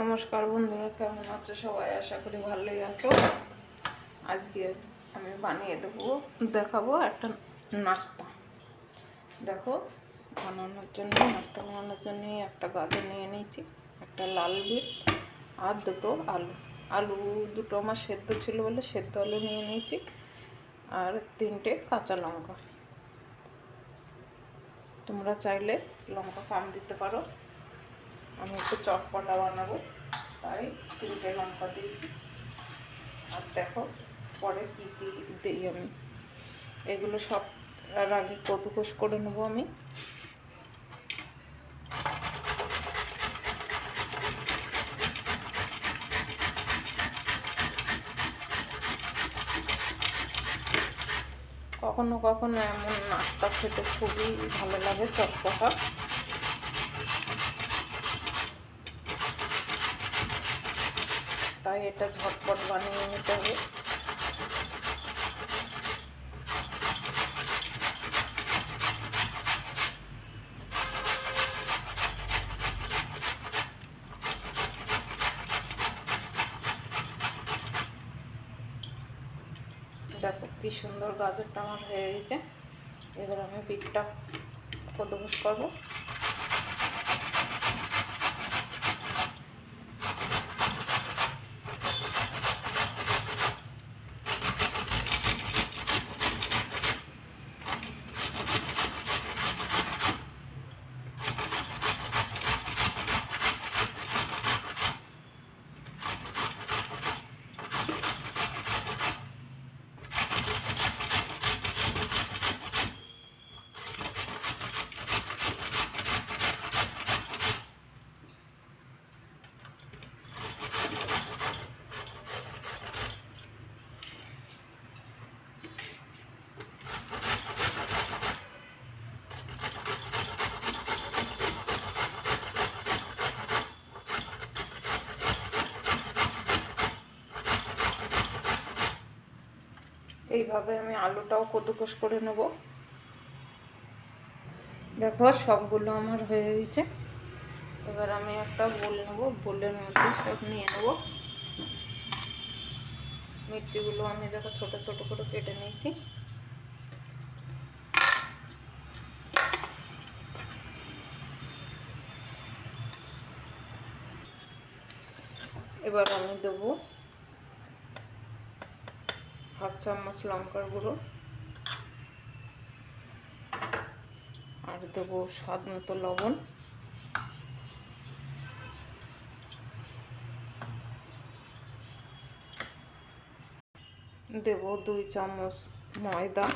নমস্কার বন্ধুরা, কেমন আছো সবাই? আশা করি ভালোই আছো। আজকে আমি বানিয়ে দেবো, দেখাবো একটা নাস্তা। দেখো, বানানোর জন্য, নাস্তা বানানোর জন্য একটা গাজর নিয়ে নিয়েছি, একটা লাল বিট আর দুটো আলু। আলু দুটো আমার সেদ্ধ ছিল বলে সেদ্ধ আলু নিয়ে নিয়েছি, আর তিনটে কাঁচা লঙ্কা। তোমরা চাইলে লঙ্কা কম দিতে পারো। আমি একটু চটপটা বানাবো। তাই তিনটে লঙ্কা দিয়েছি। আর দেখো পরে কী কী দিই আমি। এগুলো সব আর আগে কদুকোষ করে নেব আমি। কখনো কখনো এমন নাস্তা খেতে খুবই ভালো লাগে চটপটা। তাই এটা ঝটপট বানিয়ে নিতে হবে। কি সুন্দর গাজরটা আমার হয়ে গেছে। এবার আমি বিটটা কদবস করব। এইভাবে আমি আলুটাও কদুকস করে নেব। দেখো, সবগুলো আমার হয়ে গেছে। এবার আমি একটা বোল নেব। বোলের মধ্যে সব নিয়ে নেব। মির্চিগুলো আমি দেখো ছোট ছোট করে কেটে নিয়েছি। এবার আমি দেবো হাফ চামচ লঙ্কার গুঁড়ো। আর দেবো স্বাদ মতো লবণ। দেব দুই চামচ ময়দা।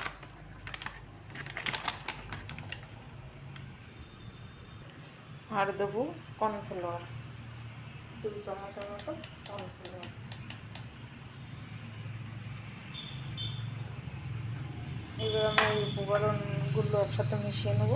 আর দেবো কর্নফ্লাওয়ার। দুই চামচের মতো কর্নফ্লাওয়ার। এবার আমি ওই উপকরণগুলো একসাথে মিশিয়ে নেব।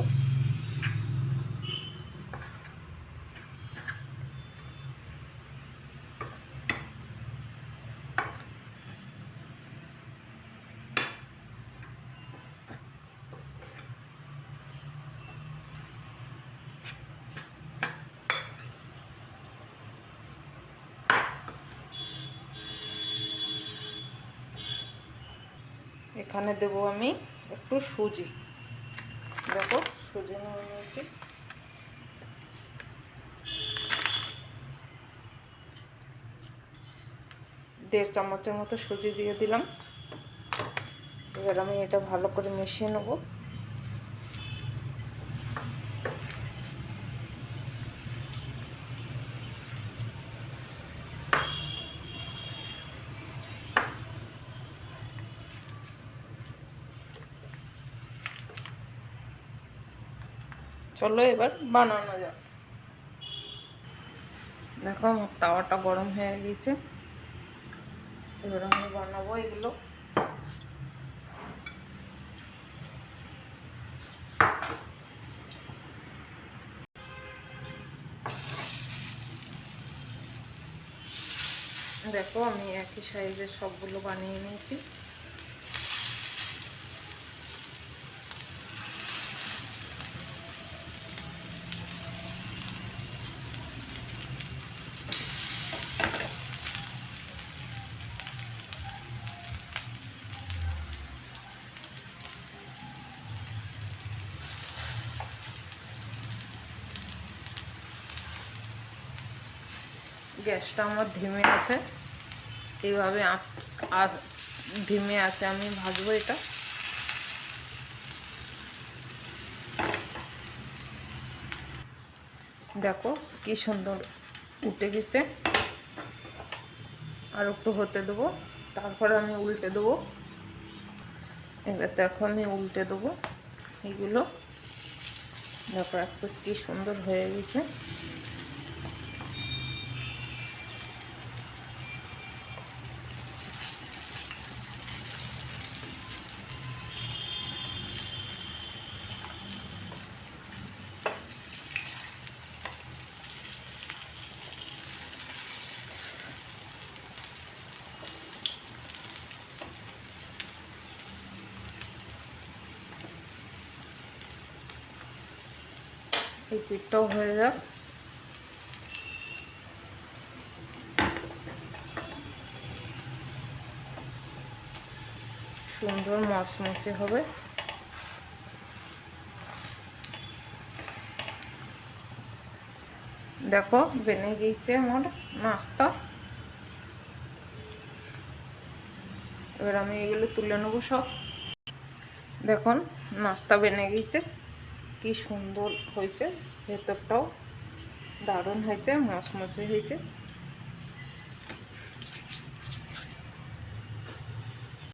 এখানে দেবো আমি একটু সুজি। দেখো, সুজি নিয়ে নিয়েছি। দেড় চামচের মতো সুজি দিয়ে দিলাম। এবার আমি এটা ভালো করে মিশিয়ে নেব। চলো এবার বানানো যাক। দেখো আমার তাওয়াটা গরম হয়ে গেছে এবার আমি বানাবো এগুলো। দেখো, আমি একই সাইজের সবগুলো বানিয়ে নিয়েছি। গ্যাসটা আমার ধিমে আছে। এইভাবে আস আর ধিমে আছে, আমি ভাজবো এটা। দেখো কি সুন্দর উঠে গেছে। আর একটু হতে দেবো, তারপরে আমি উল্টে দেবো। এবার দেখো আমি উল্টে দেবো। এগুলো দেখো একটু কি সুন্দর হয়ে গেছে। পিঠটাও হয়ে যাক। সুন্দর মচমচে হবে। দেখো, বেনে গিয়েছে আমার নাস্তা। এবার আমি এগুলো তুলে নেব সব। দেখুন, নাস্তা বেনে গিয়েছে। কি সুন্দর হয়েছে ভেতরটাও দারুণ হয়েছে মাছ মাছি হয়েছে।